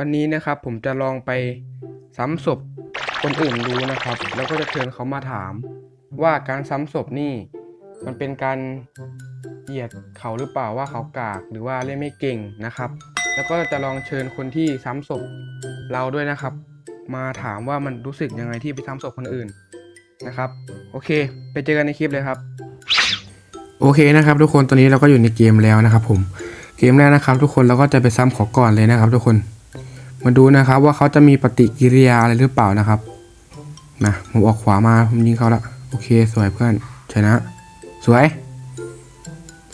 วันนี้นะครับผมจะลองไปซ้ำศพคนอื่นดูนะครับ แล้วก็จะเชิญเขามาถาม ว่าการซ้ำศพนี่ มันเป็นการเหยียดเขาหรือเปล่าว่าเขากากหรือว่าเล่นไม่เก่งนะครับ แล้วก็จะลองเชิญคนที่ซ้ำศพเราด้วยนะครับ มาถามว่ามันรู้สึกยังไงที่ไปซ้ำศพคนอื่นนะครับ โอเค ไปเจอกันในคลิปเลยครับ โอเคนะครับ ทุกคนตอนนี้เราก็อยู่ในเกมแล้วนะครับ ผมเกมแรกนะครับ ทุกคนเราก็จะไปซ้ำขอก่อนเลยนะครับ ทุกคน มาดูนะครับว่าเขาจะมีปฏิกิริยาอะไรหรือเปล่านะครับนะผมออกขวามาผมยิงเขาละโอเคสวยเพื่อนชนะ สวย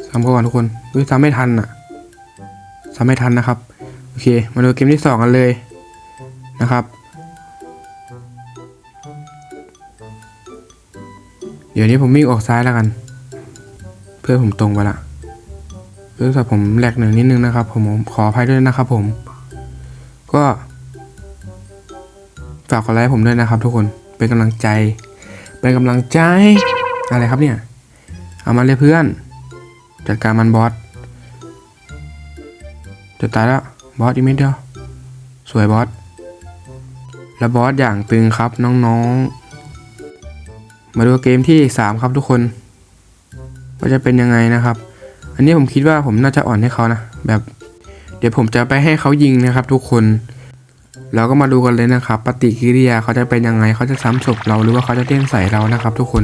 ซ้ำก่อนทุกคนอุ้ยซ้ำไม่ทันอะซ้ำไม่ทันนะครับโอเค มาดูเกมที่สองกันเลยนะครับ เดี๋ยวนี้ผมวิ่งออกซ้ายแล้วกัน เพื่อผมตรงไปละเรื่องสับผมแหลกหนึ่งนิดนึงนะครับ ผมขออภัยด้วยนะครับผม ก็ฝากกดไลค์ผมด้วยนะครับทุกคนเป็นกำลังใจ เป็นกำลังใจ อะไรครับเนี่ย เอามาเลยเพื่อน จัดการมันบอสจะตายแล้วบอสอีกไม่เดียวสวยบอสแล้วบอสอย่างตึงครับน้องๆ มาดูเกมที่ 3 ครับทุกคนว่าจะเป็นยังไงนะครับ อันนี้ผมคิดว่าผมน่าจะอ่อนให้เขานะแบบ เดี๋ยวผมจะไปให้เขายิงนะครับ ทุกคน เราก็มาดูกันเลยนะครับ ปฏิกิริยาเขาจะเป็นยังไงเขาจะซ้ำศพเราหรือว่าเขาจะเต้นใส่เรานะครับ ทุกคน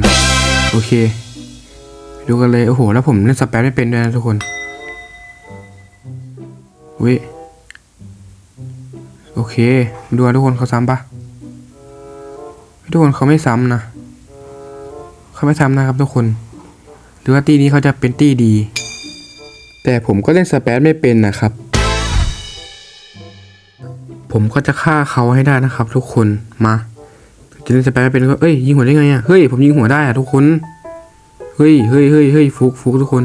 โอเค ดูกันเลยโอ้โห แล้วผมเล่นสแปมไม่เป็นด้วยนะทุกคนวิโอเค ดูทุกคนเขาซ้ำปะทุกคนเขาไม่ซ้ำนะเขาไม่ทำนะครับ ทุกคนหรือว่าตีนี้เขาจะเป็นตีดี แต่ผมก็เล่นสเปซไม่เป็นนะครับ ผมก็จะฆ่าเขาให้ได้นะครับ ทุกคนมาจะเล่นสเปซไม่เป็นก็เอ้ยยิงหัวได้ไงอะเฮ้ยผมยิงหัวได้อะทุกคนเฮ้ยเฮ้ยเฮ้ยเฮ้ยฟุกฟุกทุกคน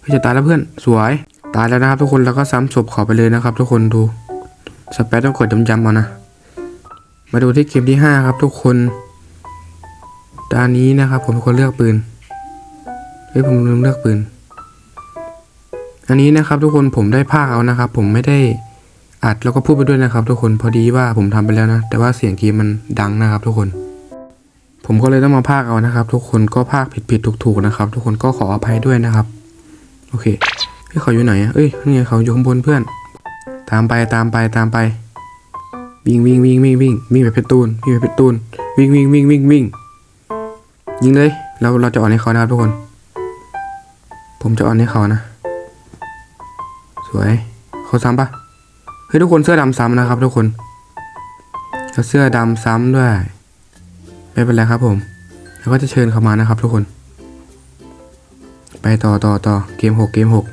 เฮ้ยจะตายแล้วเพื่อนสวยตายแล้วนะครับ ทุกคนแล้วก็ซ้ำศพเขาไปเลยนะครับ ทุกคนดูสเปซต้องกดจำๆเอานะ มาดูที่เกมที่ห้าครับทุกคนตอนนี้นะครับ ผมเป็นคนเลือกปืนเฮ้ยผมลืมเลือกปืน อันนี้นะครับ ทุกคนผมได้ภาคเอานะครับ ผมไม่ได้ อัดแล้วก็พูดไปด้วยนะครับ ทุกคนพอดีว่าผมทำไปแล้วนะ แต่ว่าเสียงเกมมันดังนะครับ ทุกคน ผมก็เลยต้องมาภาคเอานะครับ ทุกคนก็ภาคผิดผิดถูกถูกๆนะครับ ทุกคนก็ขออภัยด้วยนะครับ โอเคเฮ้ยเขาอยู่ไหนอะเอ้ยนี่ไงเขาอยู่ข้างบนเพื่อน ตามไปตามไปตามไป วิ่งวิ่งวิ่งวิ่งวิ่งวิ่งไปเพชรตูนวิ่งไปเพชรตูนวิ่งวิ่งวิ่งวิ่งวิ่งยิงเลยเราเราจะอ่อนให้เขานะครับทุกคน ผมจะอ่อนให้เขานะ สวยเขาซ้ำปะ เฮ้ยทุกคนเสื้อดำซ้ำนะครับ ทุกคนแล้วเสื้อดำซ้ำด้วย ไม่เป็นไรครับผม แล้วก็จะเชิญเขามานะครับ ทุกคน ไปต่อต่อต่อเกมหกเกมหก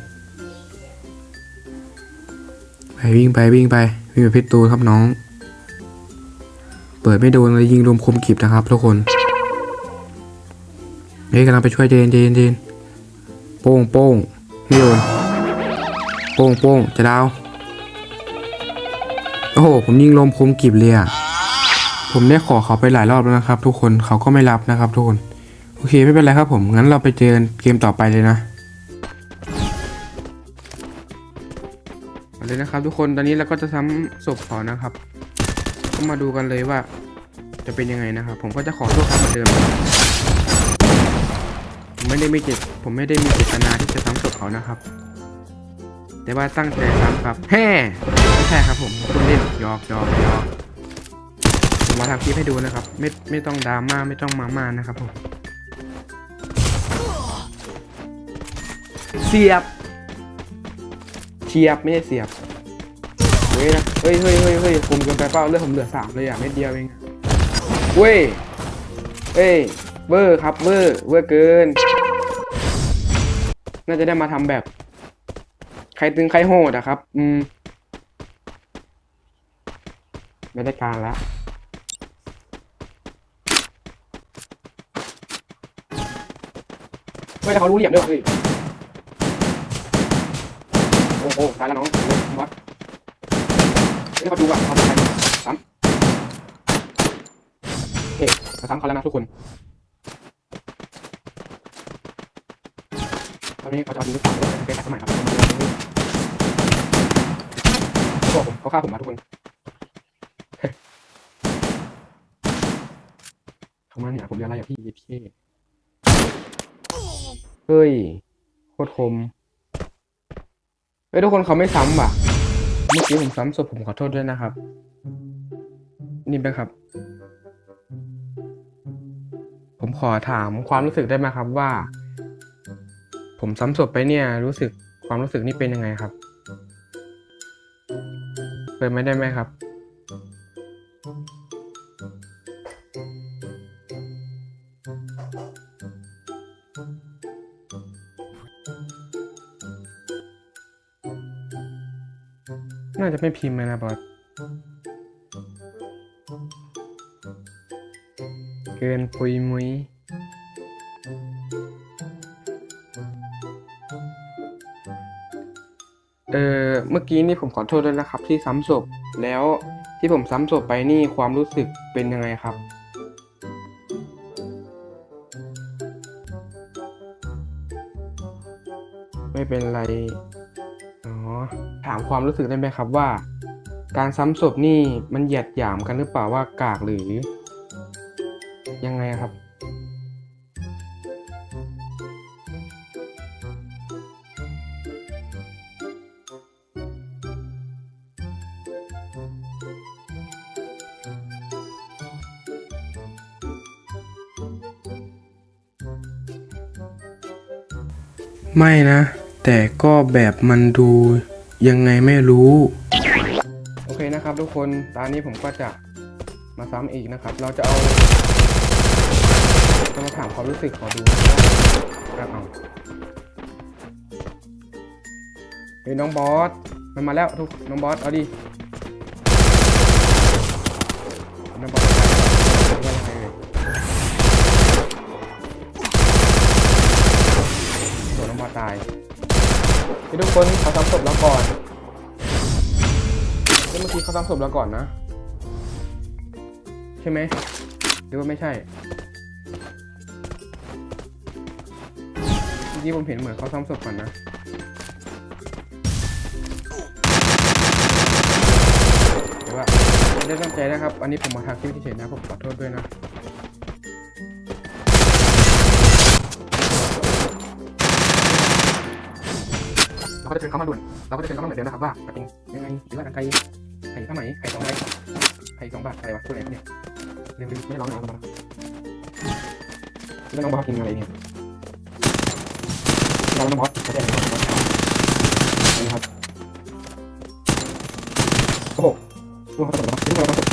ไปวิ่งไปวิ่งไปวิ่งไปพิษตูนครับน้อง เปิดไม่โดนเลยยิงรวมคมกริบนะครับ ทุกคนเฮ้ยกำลังไปช่วยเจนเจนเจนโป้งโป้งไม่โดนโป้งโป้งจะดาว โอ้โหผมยิงลมคมกริบเลยอะผมได้ขอเขาไปหลายรอบแล้วนะครับ ทุกคนเขาก็ไม่รับนะครับทุกคนโอเคไม่เป็นไรครับผมงั้นเราไปเจอกันเกมต่อไปเลยนะเอาเลยนะครับ ทุกคนตอนนี้เราก็จะซ้ำศพเขานะครับก็มาดูกันเลยว่า จะเป็นยังไงนะครับ ผมก็จะขอโทษครับเหมือนเดิมผมไม่ได้มีเจตผมไม่ได้มีเจตนาที่จะซ้ำศพเขานะครับ แต่ว่าตั้งใจซ้ำครับแฮ่ ไม่ใช่ครับผมคุณเล่นยอกยอกยอกผมมาทำคลิปให้ดูนะครับ ไม่ไม่ต้องดราม่าไม่ต้องมาม่านะครับผมเสียบเฉียบไม่ใช่เสียบเฮ้ยนะเฮ้ยเฮ้ยเฮ้ยเฮ้ยคุมเกินไปเปล่าเลือดผมเหลือสามเลยอะเม็ดเดียวเองเว้ยเอ้ยเวอร์ครับเวอร์เวอร์เกิน น่าจะได้มาทำแบบ ใครตึงใครโหดอะครับ อืม ไม่ได้การและเฮ้ยแต่เขารู้เหลี่ยมด้วยเฮ้ยโอ้โหตายแล้วน้องวัดเฮ้ยเขาดูอะเขาทำอะไรซ้ำโอเคซ้ำเขาแล้วนะทุกคนตอนนี้เขาจะเอาดูฝั่งเป็นสมัยครับเขาบอกผมเขาฆ่าผมมาทุกคน ผมมาเนี่ยผมเรียนอะไรอะพี่เท่เฮ้ยโคตรคมเฮ้ยทุกคนเขาไม่ซ้ำว่ะ เมื่อกี้ผมซ้ำศพผมขอโทษด้วยนะครับ นี่ไปครับ ผมขอถามความรู้สึกได้ไหมครับว่า ผมซ้ำศพไปเนี่ย รู้สึกความรู้สึกนี่เป็นยังไงครับเปิดไม่ได้ไหมครับ น่าจะไม่พิมพ์เลยนะบอสเกินปุยมุยเออเมื่อกี้นี่ผมขอโทษด้วยนะครับ ที่ซ้ำศพแล้วที่ผมซ้ำศพไปนี่ความรู้สึกเป็นยังไงครับ ไม่เป็นไร ถามความรู้สึกได้ไหมครับว่า การซ้ำศพนี่มันเหยียดหยามกันหรือเปล่าว่ากากหรือ ยังไงครับ ไม่นะ แต่ก็แบบมันดู ยังไงไม่รู้ โอเคนะครับ ทุกคนตอนนี้ผมก็จะมาซ้ำอีกนะครับ เราจะเอาจะมาถามความรู้สึกขอดูนะครับเอาเฮ้ยน้องบอสมันมาแล้วทุกน้องบอสเอาดิน้องบอสโดนน้องบอสตาย ทุกคนเขาซ้ำศพเราก่อนเมื่อกี้เขาซ้ำศพเราก่อนนะ ใช่ไหมหรือว่าไม่ใช่เมื่อกี้ผมเห็นเหมือนเขาซ้ำศพก่อนนะแต่ว่าไม่ได้ตั้งใจนะครับ อันนี้ผมมาทักคลิปเฉยๆนะผมขอโทษด้วยนะ เราก็จะเชิญเขามาด่วนเราก็จะเชิญเขามาเหมือนเดิมนะครับว่าเป็นยังไงหรือว่ากันไกลไข่ผ้าไหมไข่สองใบไข่สองบาทอะไรวะตัวไหนเนี่ยเร็วๆไม่ร้องน้องมาแล้วน้องบอสกินอะไรเนี่ยเราน้องบอสเขาจะน้องบอสนี่ครับโอ้โหพวกเขาตกแล้วพวกเราตก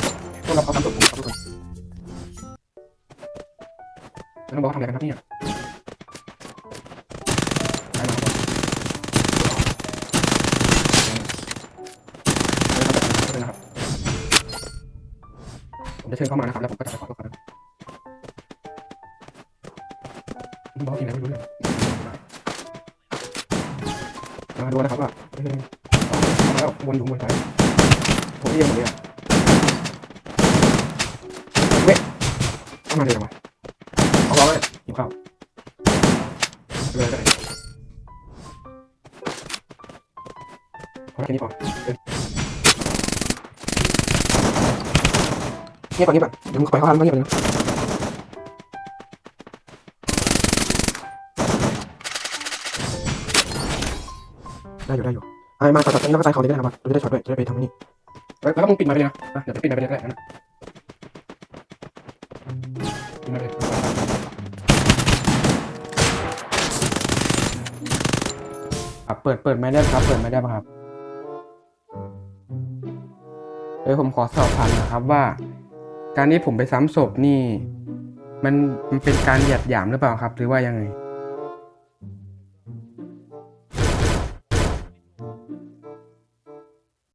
พวกเราเขาทำตกผมครับทุกคนแล้วน้องบอสทำอะไรกันครับเนี่ย ผมจะเชิญเข้ามานะครับแล้วผมก็จะไปขอโทษเขานะบอสกินอะไรไม่รู้เลยมาดูนะครับว่าเฮ้ยมาแล้ววนอยู่วนไปผมเอียงหมดเลยอะเว้ยเข้ามาเลยเหรอวะเอาเราเลยหิวข้าวเลยก็ได้พอแค่นี้พอ เงียบก่อนเงียบก่อนเดี๋ยวมึงไปเข้าห้องเงียบเลยนะได้อยู่ได้อยู่ไอ้มาตัดตัดตรงนี้แล้วก็ใส่เขาเลยก็ได้นะครับเราจะได้ช็อตด้วยจะได้ไปทำนนี่แล้วก็มึงปิดมาไปเลยนะอะเดี๋ยวจะปิดมาไปเลยก็ได้นะปิดมาไปเลยครับเปิดเปิดไม่ได้ครับ เปิดไม่ได้ป่ะครับเอ้ยผมขอสอบถามนะครับว่า การที่ผมไปซ้ำศพนี่ มันมันเป็นการหยัดหยามหรือเปล่าครับ หรือว่ายังไง